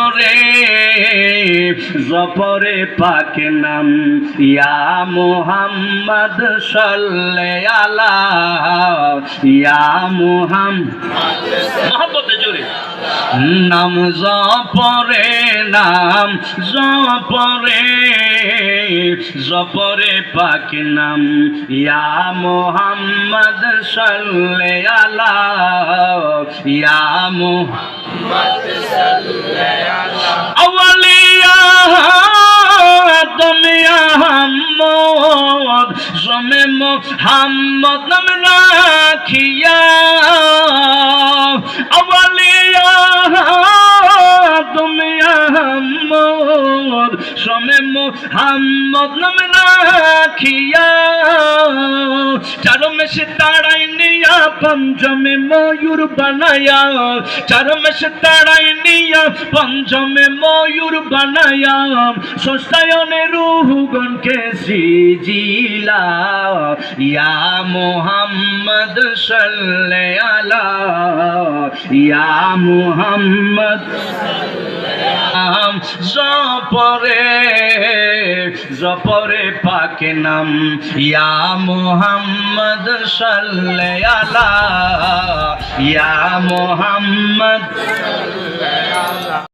জপরে জপরে পাক নাম। ইয়া মুহাম্মদ সাল্লে আলা ইয়া মুহাম্মদ। মহব্বতে জোরে। নাম জপরে নাম জপরে জপরে পাক নাম। ইয়া মুহাম্মদ সাল্লে আলা ইয়া মুহাম্মদ। জমে মোহাম্মদ নাম রাখিয়া। আউলিয়া তুমি আহম্মদ জমে মোহাম্মদ নাম রাখিয়া। চারো মেশে তাড়াই নিয়া পঞ্চমে ময়ূর বানায়া চারো মেশে তাড়াই নিয়া পঞ্চমে ময়ূর বানায়া সস্তায়নে রুহুগণকে সিজিলা ইয়া মোহাম্মদ সাল্লে আলা ইয়া মোহাম্মদ নাম জপরে জপরে পাকে নাম। ইয়া মোহাম্মদ সাল্লে আলা ইয়া মোহাম্মদ।